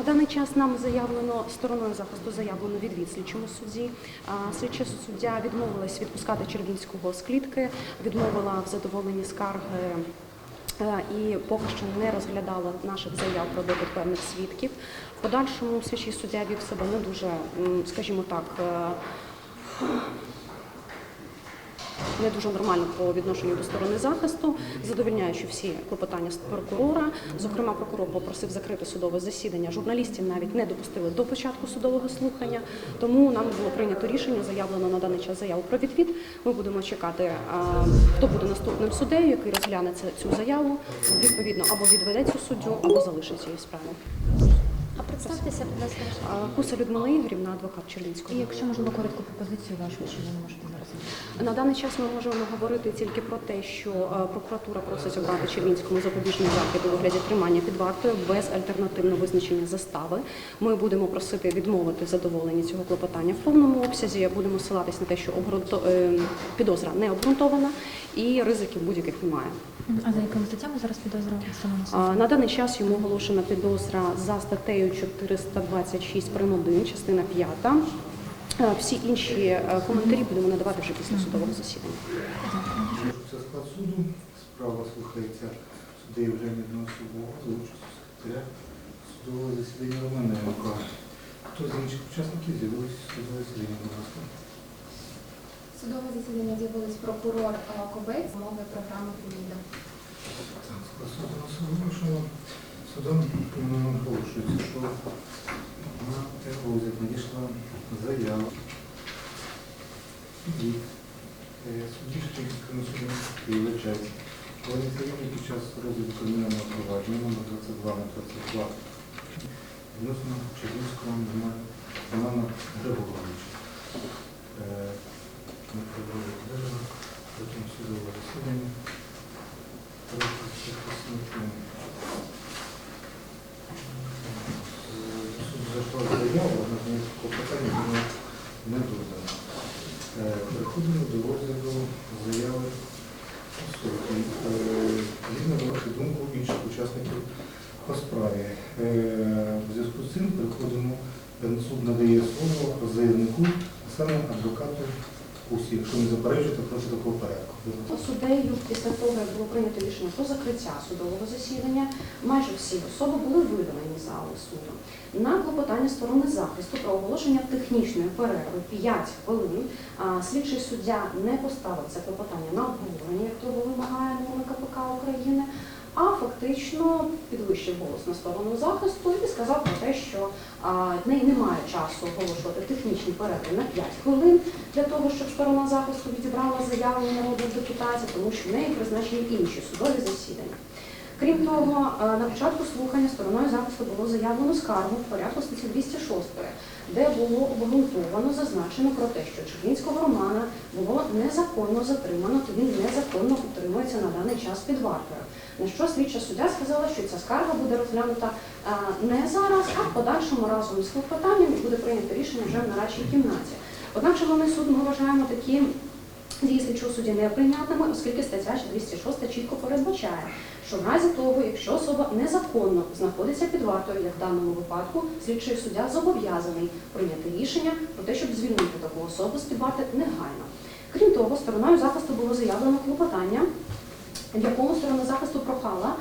На даний час нам заявлено стороною захисту заявлено відвід слідчому судді. Слідча суддя відмовилась відпускати Червінського з клітки, відмовила в задоволенні скарги. е, І поки що не розглядала наших заяв про допит певних свідків. В подальшому слідчий суддя вів себе не дуже, скажімо так, е, не дуже нормально по відношенню до сторони захисту, задовільняючи всі клопотання прокурора. Зокрема, прокурор попросив закрити судове засідання. Журналістів навіть не допустили до початку судового слухання. Тому нам було прийнято рішення, заявлено на даний час заяву про відвід. Ми будемо чекати, хто буде наступним суддею, який розгляне цю заяву. Відповідно, або відведе цю суддю, або залишить її справу. А представтеся, будь ласка, Куса Людмила Ігорівна, адвокат Червінського. І якщо можливо коротку пропозицію вашу, чи ви не можете зараз? На даний час ми можемо говорити тільки про те, що е, прокуратура просить обрати Червінському запобіжний захід у вигляді тримання під вартою без альтернативного визначення застави. Ми будемо просити відмовити задоволення цього клопотання в повному обсязі. Будемо ссилатись на те, що е, підозра не обґрунтована і ризиків будь-яких немає. А за якими статтями зараз підозра На даний час йому оголошена підозра за статтею 426 прим. 1, частина 5. Е, Всі інші е, коментарі будемо надавати вже після судового засідання. Це склад суду. Справа слухається суддею Євгенія Судового за участю секретаря судового засідання Романенка. Хто з інших учасників з'явилися судове засідання, будь ласка? Судове засідання з'явились прокурор е, Кобець, мови програми Феміда. Так, склад суду нас оголошено. Судом оголошується, що на розгляд надійшла заява від е, судді суду Києва Честь. Про ініціювання під час розгляду кримінального провадження номер 22 на 22 відносно Чернівського Романа- Григоровича. Е, Ми проводили судове засідання. Суд зайшла заяву, вона з неї клопотання було не додано. Е, Переходимо до розгляду заяви особи. Е, Згідно на вашу думку інших учасників по справі. Е, В зв'язку з цим переходимо, е, суд надає слово заявнику, а саме адвокату Кусі. Якщо не заперечуєте, прошу такого порядку. Будь ласка. Суддею після того, як було прийнято рішення судового засідання, майже всі особи були видалені з зали суду. На клопотання сторони захисту про оголошення технічної перерви 5 хвилин слідчий суддя не поставив це клопотання на обговорення, як того вимагає норми КПК України, а фактично підвищив голос на сторону захисту і сказав про те, що в неї немає часу оголошувати технічні перерви на 5 хвилин для того, щоб сторона захисту відібрала заяву народних депутатів, тому що в неї призначені інші судові засідання. Крім того, на початку слухання стороною захисту було заявлено скаргу в порядку статті 206, де було обґрунтовано зазначено про те, що Червінського Романа було незаконно затримано, то він незаконно утримується на даний час під вартою. На що слідча суддя сказала, що ця скарга буде розглянута е, не зараз, а в подальшому разом з клопотанням і буде прийнято рішення вже в нарадчій кімнаті. Однак, шановний суд, ми вважаємо такі дії слідчого судді неприйнятними, оскільки стаття 206 чітко передбачає, що в разі того, якщо особа незаконно знаходиться під вартою, як в даному випадку, слідчий суддя зобов'язаний прийняти рішення про те, щоб звільнити таку особу з під варти негайно. Крім того, стороною захисту було заявлено клопотання, в якому сторона захисту прохала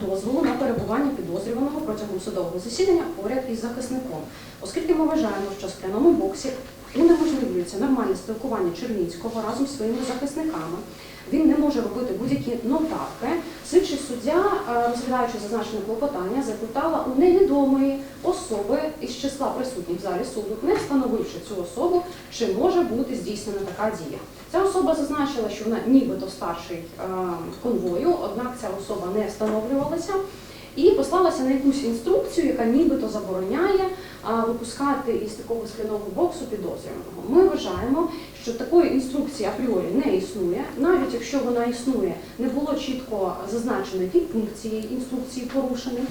дозволу на перебування підозрюваного протягом судового засідання поряд із захисником, оскільки ми вважаємо, що в скляному боксі унеможливлюється нормальне спілкування Чернінського разом з своїми захисниками. Він не може робити будь-які нотатки. Слідчий суддя, е, розглядаючи зазначене клопотання, запитала у невідомої особи із числа присутніх в залі суду, не встановивши цю особу, чи може бути здійснена така дія. Ця особа зазначила, що вона нібито старший е, конвою, однак ця особа не встановлювалася. І послалася на якусь інструкцію, яка нібито забороняє випускати із такого скляного боксу підозрюваного. Ми вважаємо, що такої інструкції апріорі не існує. Навіть якщо вона існує, не було чітко зазначено, який пункт інструкції порушений.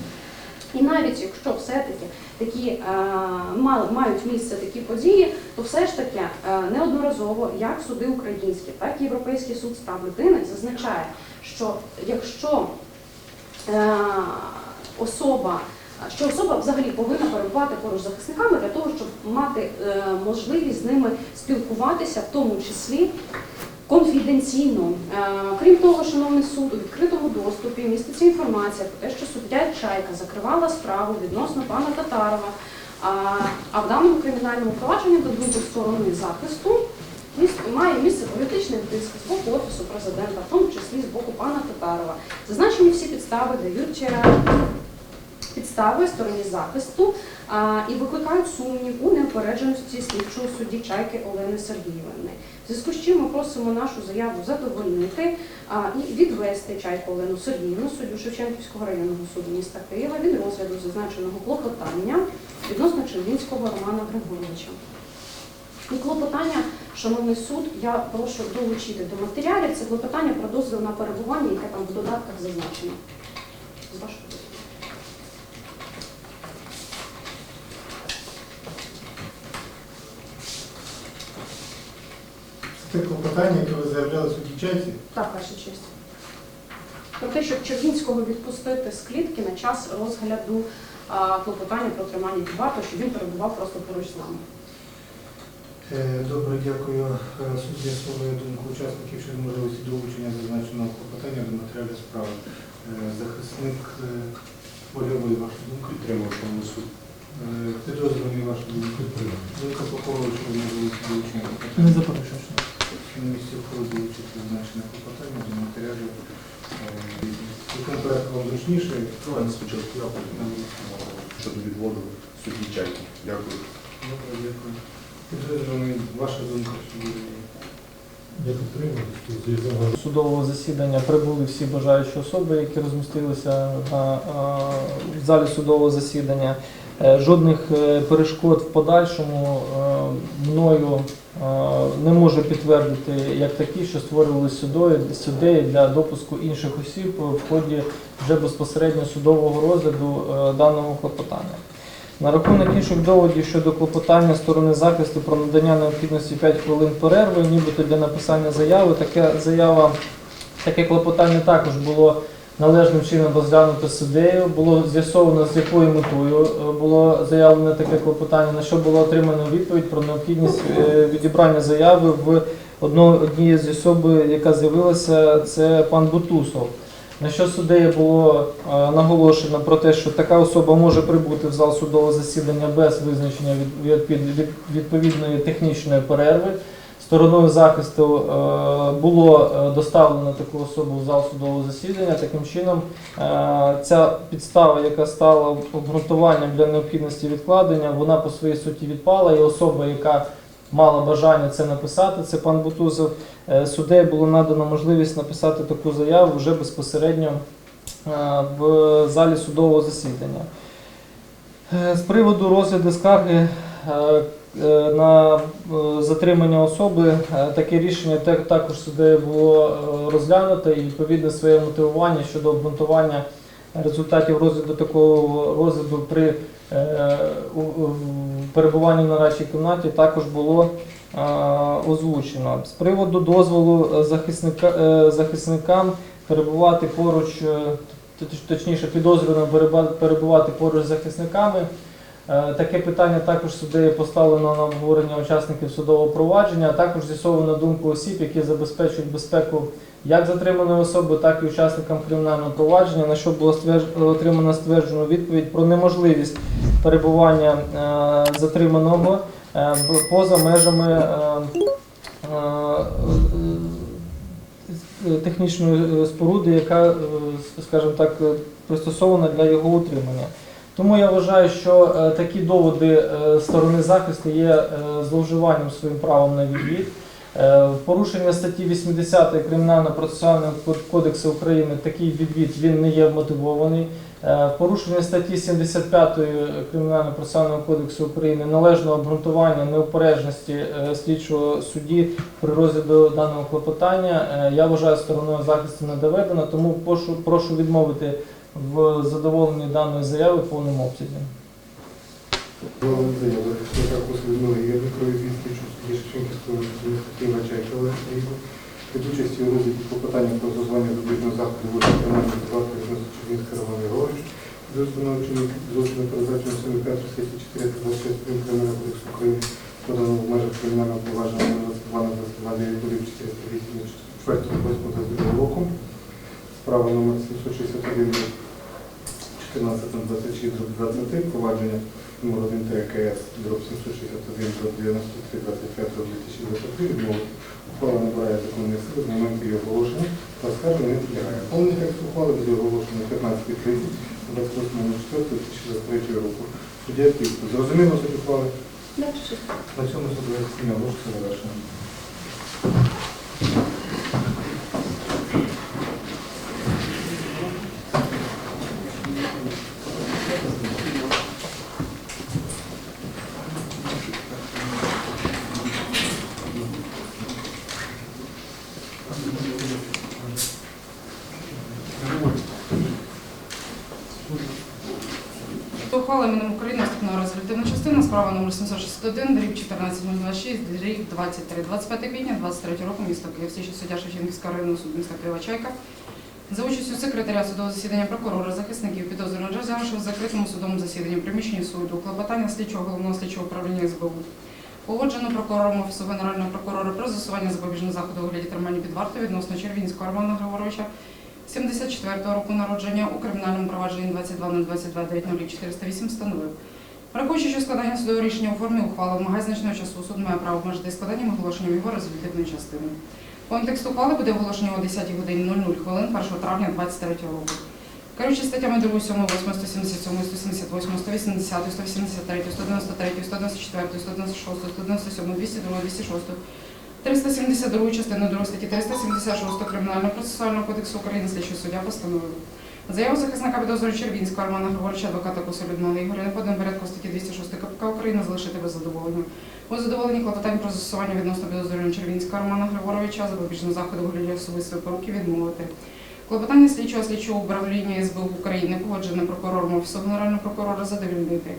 І навіть якщо все-таки такі е, мають місце такі події, то все ж таки е, неодноразово як суди українські, так і Європейський суд з прав людини зазначає, що якщо е, особа що особа взагалі повинна перебувати поруч з захисниками для того, щоб мати е, можливість з ними спілкуватися, в тому числі конфіденційно. Е, Крім того, шановний суд, у відкритому доступі міститься інформація про те, що суддя Чайка закривала справу відносно пана Татарова. А, в даному кримінальному провадженні до думки сторони захисту має місце політичний тиск з боку офісу президента, в тому числі з боку пана Татарова. Зазначені всі підстави дають підстави стороні захисту і викликають сумнів у неупередженості слідчого судді Чайки Олени Сергіївни. Зв'язку з чим ми просимо нашу заяву задовольнити і відвести Чайку Олену Сергіївну, суддю Шевченківського районного суду міста Києва від розгляду зазначеного клопотання відносно Червінського Романа Григоровича. І клопотання, шановний суд, я прошу долучити до матеріалів. Це клопотання про дозвіл на перебування, яке там в додатках зазначено. З вашого Це клопотання, яке ви заявляли судді Чайці. Так, ваша честь. Про те, щоб Червінського відпустити з клітки на час розгляду а, клопотання про тримання під вартою, щоб він перебував просто поруч з нами. Е, Добре, дякую. Е, Суд з'ясовує думку учасників щодо можливості долучення зазначеного клопотання до матеріалів справи. Е, Захисник Польовий, ваша думка. Підтримую шановний суд. Е, Підозрюваний, ваша думка. Думка прокурора можливості долучення Не клопотання. заперечую. що На місці входу долучити зазначене клопотання до матеріалів. е, В якому порядку вам зручніше? Спочатку я потім щодо відводу судді Чайки. Дякую. Добре, дякую. Ваша думка Я підтримую Судового засідання прибули всі бажаючі особи, які розмістилися на, в залі судового засідання. Е, Жодних е, перешкод в подальшому е, мною не можу підтвердити як такі, що створювалися судою суддею для допуску інших осіб в ході вже безпосередньо судового розгляду е, даного клопотання. На рахунок інших доводів щодо клопотання сторони захисту про надання необхідності 5 хвилин перерви, нібито для написання заяви, таке заява, таке клопотання також було належним чином розглянуто суддею. Було з'ясовано, з якою метою е, було заявлене таке клопотання, на що було отримано відповідь про необхідність е, відібрання заяви в однієї з особи, яка з'явилася, це пан Бутусов. На що суддею було е, наголошено про те, що така особа може прибути в зал судового засідання без визначення від- відповідної технічної перерви. Стороною захисту е, було е, доставлено таку особу в зал судового засідання. Таким чином, е, ця підстава, яка стала обґрунтуванням для необхідності відкладення, вона по своїй суті відпала, і особа, яка мала бажання це написати, це пан Бутузов, Суддею було надано можливість написати таку заяву вже безпосередньо в залі судового засідання. З приводу розгляду скарги на е, затримання особи, е, таке рішення також суддею було е, розглянуто і відповідне своє мотивування щодо обґрунтування результатів розгляду такого розгляду при е, перебуванні на радчій кімнаті також було е, озвучено. З приводу дозволу е, захисника, е, захисникам перебувати поруч, е, точніше підозрюваним перебувати поруч з захисниками. Е, Таке питання також суддею поставлено на обговорення учасників судового провадження, а також з'ясовано думку осіб, які забезпечують безпеку як затриманої особи, так і учасникам кримінального провадження, на що було отримано стверджену відповідь про неможливість перебування е, затриманого е, поза межами технічної споруди, яка, скажімо так, пристосована для його утримання. Тому я вважаю, що е, такі доводи е, сторони захисту є е, зловживанням своїм правом на відвід. Порушення статті 80 Кримінально-процесуального кодексу України такий відвід він не є вмотивований. Порушення статті 75 Кримінально-процесуального кодексу України належного обґрунтування неупередженості слідчого судді при розгляду даного клопотання я вважаю стороною захисту не доведено, тому прошу відмовити в задоволенні даної заяви в повному обсязі. Володимир захисника послідного Єврикові відповідь судді Шевченківського Києва Олега Сергійовна. Від участі у розгляді клопотання про дозволення запобіжного заходу в тримання звати відносно Чернівська Роман Григорович. Для встановлення злочину передбачено 75 статті 426 Кримінального кодексу України подано в межах кримінального провадження номер 22 на 22 9 408 4 8 року. Справа номер 761 14 на 26 23, провадження номер 1 КС, дроб 761 до 93 25 до 2023, відмовити. Ухвала набирає законної сили з моменту її оголошення, та скарги не підлягає. Повний текст ухвали буде оголошено 15.30 28.04.2023 року. Суддя Київський. Зрозуміло суть ухвали? На цьому судове засідання оголошується завершено. Ухвала Міном України наступного резолютивна частина, справа номер 761, дріб 14026, дріб 23. 25 квітня 23 року, місто Київ, слідчий суддя Шевченківського районного суду міста Києва Чайка. За участю секретаря судового засідання прокурора, захисників підозрюваного розглянувши в закритому судовому засіданні приміщенні суду клопотання слідчого головного слідчого управління СБУ. Погоджено прокурором Офісу Генерального прокурора про застосування запобіжного заходу у вигляді тримання під вартою відносно Червінського Романа Григоровича 74-го року народження у кримінальному провадженні 22 на 22 408 встановив. Враховуючи, що складання судового рішення у формі ухвали вимагає значного часу, суд має право обмежити складанням оголошенням його резолютивної частини. Контекст ухвали буде оголошення о 10 годині 00 хвилин 1 травня 2023 року. Керуючи статтями 2, 7, 8, 177, 178, 180, 183, 193, 194, 196, 197, 202, 206, 372 частину 2 статті 376 Кримінального процесуального кодексу України слідчий суддя постановив. Заяву захисника підозрюваного Червінського Романа Григоровича, адвоката Куса Людмили Ігоря, не поданим порядку статті 206 КПК України залишити без задоволення. У задоволенні клопотань про застосування відносно підозрюваного Червінського Романа Григоровича запобіжного заходу вигляді особистої поруки відмовити. Клопотання слідчого слідчого управління СБУ України погоджене прокурором Офісу Генерального прокурора задовільнити.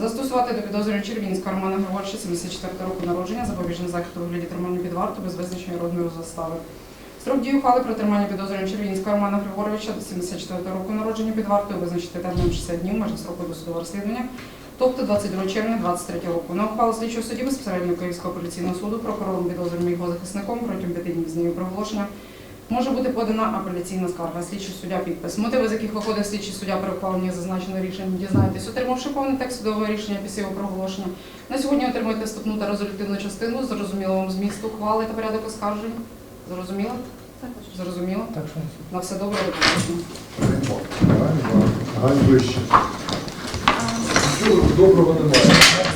Застосувати до підозрюваного Червінського Романа Григоровича 74 року народження запобіжний захід у вигляді тримання під варту без визначення розміру застави. Строк дії ухвали про тримання підозрюваного Червінського Романа Григоровича до 74 року народження під вартою визначити терміном 60 днів межі строку досудового розслідування, тобто 22 червня 23 року. На ухвалу слідчого судді безпосередньо Київського апеляційного суду прокурором підозрюваним його захисником протягом 5 днів з днів проголошення може бути подана апеляційна скарга. Слідчий суддя підпис. Мотиви, з яких виходить слідчий суддя при ухваленні зазначеного рішення, дізнаєтесь, отримавши повний текст судового рішення після його проголошення. На сьогодні отримуєте вступну та резолютивну частину, зрозуміло вам зміст ухвали та порядок оскаржень. Зрозуміло? Зрозуміло? Так що На все добре, до побачення. Гань. Доброго немає.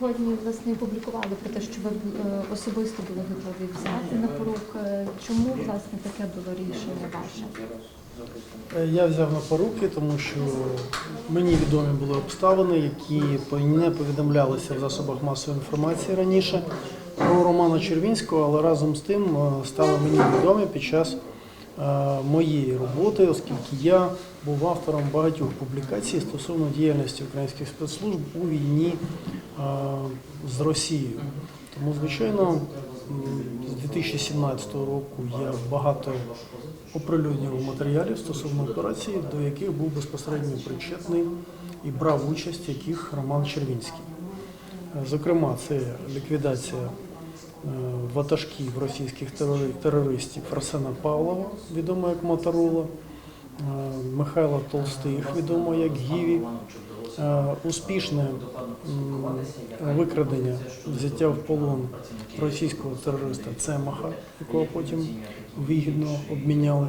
Сьогодні власне опублікували про те, що ви е, особисто були готові взяти на порук. Е, Чому власне таке було рішення ваше? Е, Я взяв на поруки, тому що мені відомі були обставини, які не повідомлялися в засобах масової інформації раніше про Романа Червінського, але разом з тим стали мені відомі під час моєї роботи, оскільки я був автором багатьох публікацій стосовно діяльності українських спецслужб у війні е, з Росією. Тому, звичайно, з 2017 року я багато оприлюднював матеріалів стосовно операцій, до яких був безпосередньо причетний і брав участь, яких Роман Червінський. Е, Зокрема, це ліквідація е, ватажків російських терористів Арсена Павлова, відомо як Моторола, е, Михайла Толстих, відомо як Гіві, е, успішне викрадення, взяття в полон російського терориста Цемаха, якого потім вигідно обміняли.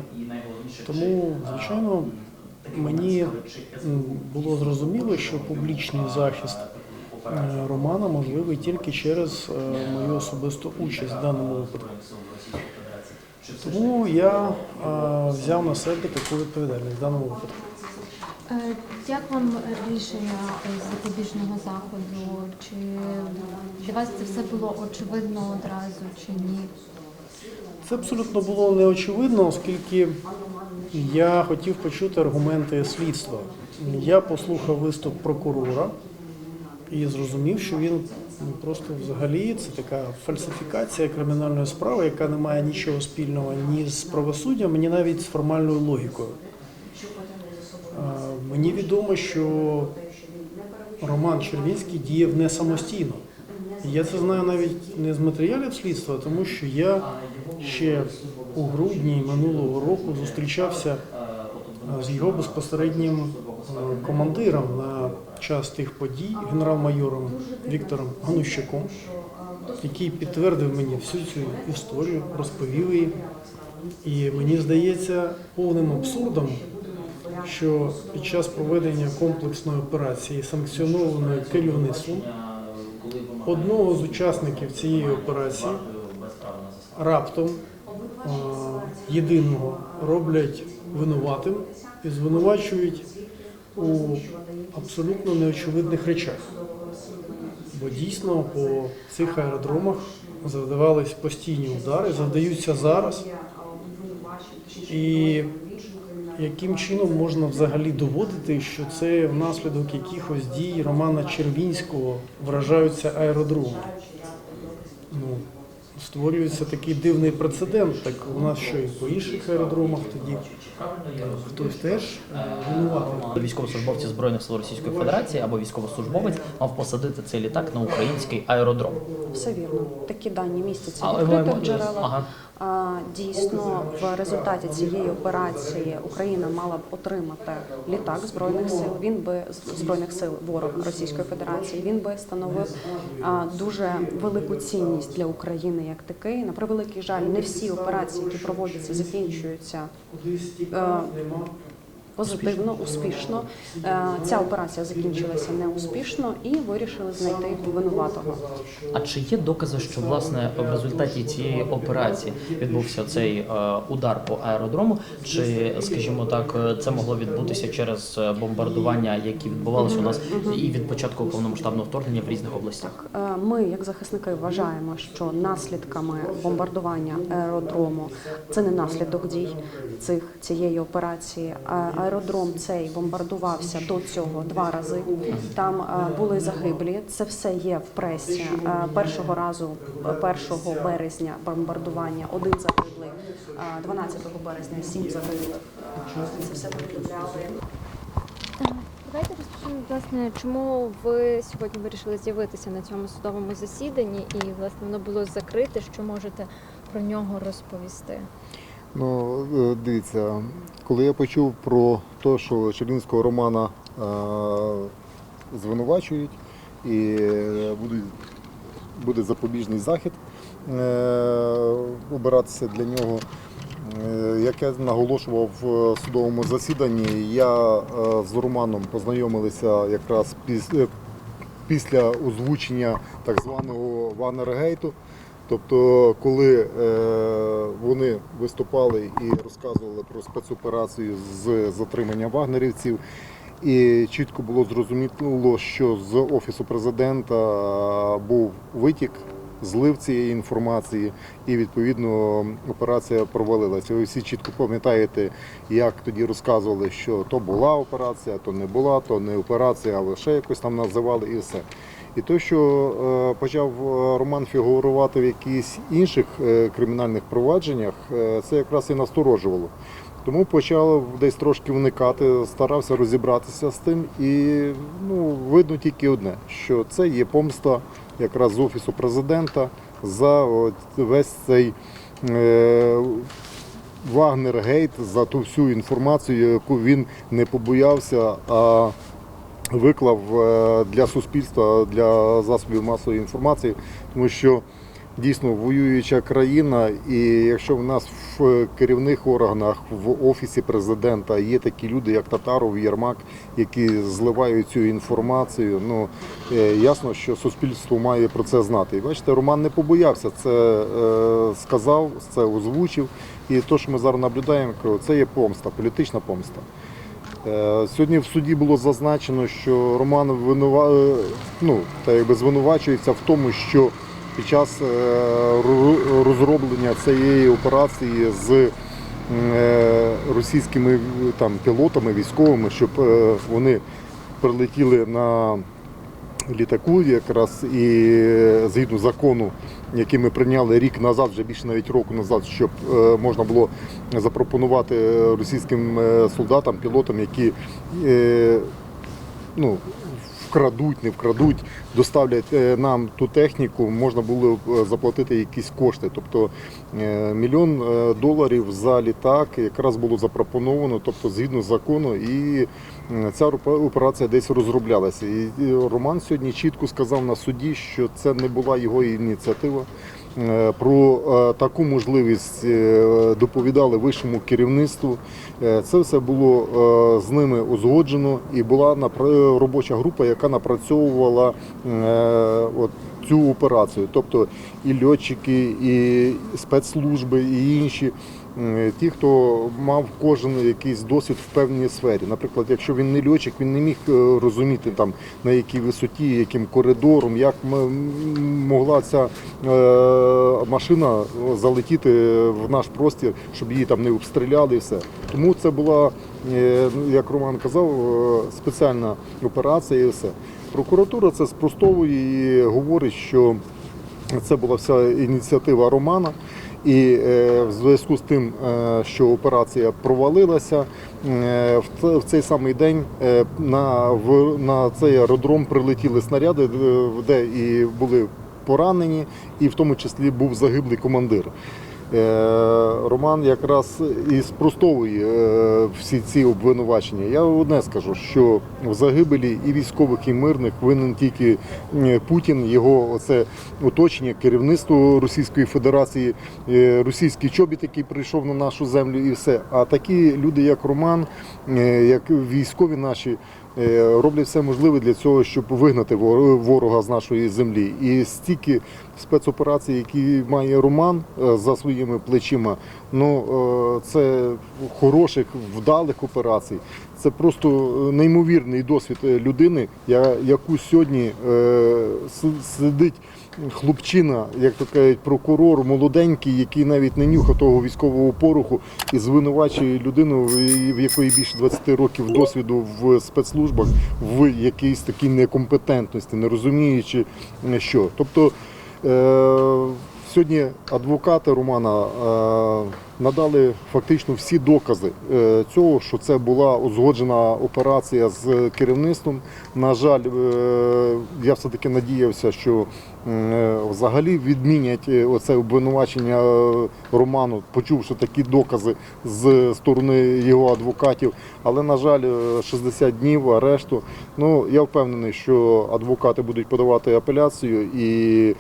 Тому, звичайно, мені було зрозуміло, що публічний захист е, Романа можливий тільки через е, мою особисту участь в даному випадку. Тому я е, взяв на себе таку відповідальність в даному випадку. Е, Як вам рішення е, запобіжного заходу? Чи для вас це все було очевидно одразу чи ні? Це абсолютно було неочевидно, оскільки я хотів почути аргументи слідства. Я послухав виступ прокурора і зрозумів, що він ну, просто взагалі це така фальсифікація кримінальної справи, яка не має нічого спільного ні з правосуддям, ні навіть з формальною логікою. Мені відомо, що Роман Червінський діяв не самостійно. Я це знаю навіть не з матеріалів слідства, тому що я ще у грудні минулого року зустрічався з його безпосереднім командиром на час тих подій, генерал-майором Віктором Ганущаком, який підтвердив мені всю цю історію, розповів її. І мені здається повним абсурдом, що під час проведення комплексної операції, санкціонованої керівництвом, одного з учасників цієї операції раптом єдиного роблять винуватим і звинувачують у абсолютно неочевидних речах. Бо дійсно по цих аеродромах завдавались постійні удари, завдаються зараз. І яким чином можна взагалі доводити, що це внаслідок якихось дій Романа Червінського вражаються аеродроми? Створюється такий дивний прецедент. Так у нас що і по інших аеродромах тоді хтось теж винуватий. Військовослужбовці Збройних сил Російської Федерації або військовослужбовець мав посадити цей літак на український аеродром. Все вірно. Такі дані містяться в відкритих джерелах. Ага. Дійсно, в результаті цієї операції Україна мала б отримати літак збройних сил. Він би збройних сил ворог Російської Федерації. Він би становив дуже велику цінність для України як такий. На превеликий жаль, не всі операції, які проводяться, закінчуються позитивно, успішно. Е, Ця операція закінчилася неуспішно і вирішили знайти винуватого. А чи є докази, що власне в результаті цієї операції відбувся цей е, удар по аеродрому? Чи, скажімо так, це могло відбутися через е, бомбардування, які відбувалися у нас і від початку повномасштабного вторгнення в різних областях? Ми, як захисники, вважаємо, що наслідками бомбардування аеродрому це не наслідок дій цих цієї операції. Аеродром цей бомбардувався до цього два рази. Там е, були загиблі. Це все є в пресі. Е, Першого разу, е, 1 березня, бомбардування один загиблий, е, 12 березня сім загиблих. Е, Це все повідомляли. Давайте розпочнемо, власне, чому ви сьогодні вирішили з'явитися на цьому судовому засіданні, і власне воно було закрите. Що можете про нього розповісти? Ну, е, дивіться, коли я почув про те, що Чернівського Романа е, звинувачують і буде запобіжний захід е, обиратися для нього. Як я наголошував в судовому засіданні, я з Романом познайомилися якраз піс- після озвучення так званого Ванергейту. Тобто, коли е, вони виступали і розказували про спецоперацію з затримання вагнерівців, і чітко було зрозуміло, що з офісу президента був витік, злив цієї інформації, і відповідно операція провалилася. Ви всі чітко пам'ятаєте, як тоді розказували, що то була операція, то не була, то не операція, а лише якось там називали і все. І те, що е, почав е, Роман фігурувати в якихось інших е, кримінальних провадженнях, це якраз і насторожувало. Тому почав десь трошки вникати, старався розібратися з тим, і ну, видно тільки одне, що це є помста якраз з офісу президента за весь цей Вагнергейт, за ту всю інформацію, яку він не побоявся. а виклав е, для суспільства, для засобів масової інформації, тому що дійсно воююча країна, і якщо в нас в керівних органах, в офісі президента є такі люди, як Татаров, Єрмак, які зливають цю інформацію, ну е, ясно, що суспільство має про це знати. І бачите, Роман не побоявся, це е, сказав, це озвучив. І те, що ми зараз наблюдаємо, це є помста, політична помста. Е, Сьогодні в суді було зазначено, що Роман винува... е, ну, та якби звинувачується в тому, що під час е, розроблення цієї операції з російськими там, пілотами, військовими, щоб вони прилетіли на літаку, якраз і згідно закону, який ми прийняли рік назад, вже більше навіть року назад, щоб е, можна було запропонувати російським е, солдатам, пілотам, які е, ну, вкрадуть, не вкрадуть, доставлять е, нам ту техніку, можна було е, заплатити якісь кошти. Тобто е, мільйон е, доларів за літак якраз було запропоновано, тобто згідно закону, і е, ця операція десь розроблялася. І Роман сьогодні чітко сказав на суді, що це не була його ініціатива. Е, Про е, таку можливість е, доповідали вищому керівництву. Це все було з ними узгоджено і була робоча група, яка напрацьовувала от цю операцію. Тобто і льотчики, і спецслужби, і інші. Е, Ті, хто мав кожен якийсь досвід в певній сфері. Наприклад, якщо він не льотчик, він не міг е, розуміти там на якій висоті, яким коридором, як могла ця е, машина залетіти в наш простір, щоб її там не обстріляли і все. Тому це була, ну, як Роман казав, спеціальна операція і все. Прокуратура це спростовує і говорить, що це була вся ініціатива Романа. І е, в зв'язку з тим, е, що операція провалилася, е, в цей самий день на, на цей аеродром прилетіли снаряди, де і були поранені, і в тому числі був загиблий командир. Е, Роман якраз і спростовує е, всі ці обвинувачення. Я одне скажу, що в загибелі і військових, і мирних винен тільки Путін, його оце оточення, керівництво Російської Федерації, е, російський чобіт, який прийшов на нашу землю, і все. А такі люди, як Роман, як військові наші. Е, Роблять все можливе для цього, щоб вигнати ворога з нашої землі. І стільки спецоперацій, які має Роман е, за своїми плечима, ну е, це хороших, вдалих операцій. Це просто неймовірний досвід людини, яку сьогодні сидить хлопчина, як то кажуть, прокурор, молоденький, який навіть не нюхав того військового пороху і звинувачує людину, в якої більше 20 років досвіду в спецслужбах, в якійсь такій некомпетентності, не розуміючи е, що. Тобто е, сьогодні адвокати Романа е, надали фактично всі докази е, цього, що це була узгоджена операція з керівництвом. На жаль, е, я все-таки надіявся, що взагалі відмінять оце обвинувачення Роману, почувши такі докази з сторони його адвокатів. Але, на жаль, е, 60 днів арешту. Ну, я впевнений, що адвокати будуть подавати апеляцію і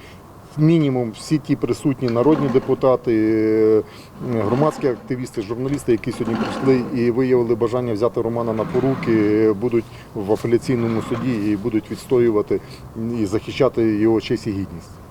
мінімум всі ті присутні народні депутати, е, громадські активісти, журналісти, які сьогодні прийшли і виявили бажання взяти Романа на поруки, е, будуть в апеляційному суді і будуть відстоювати і захищати його честь і гідність.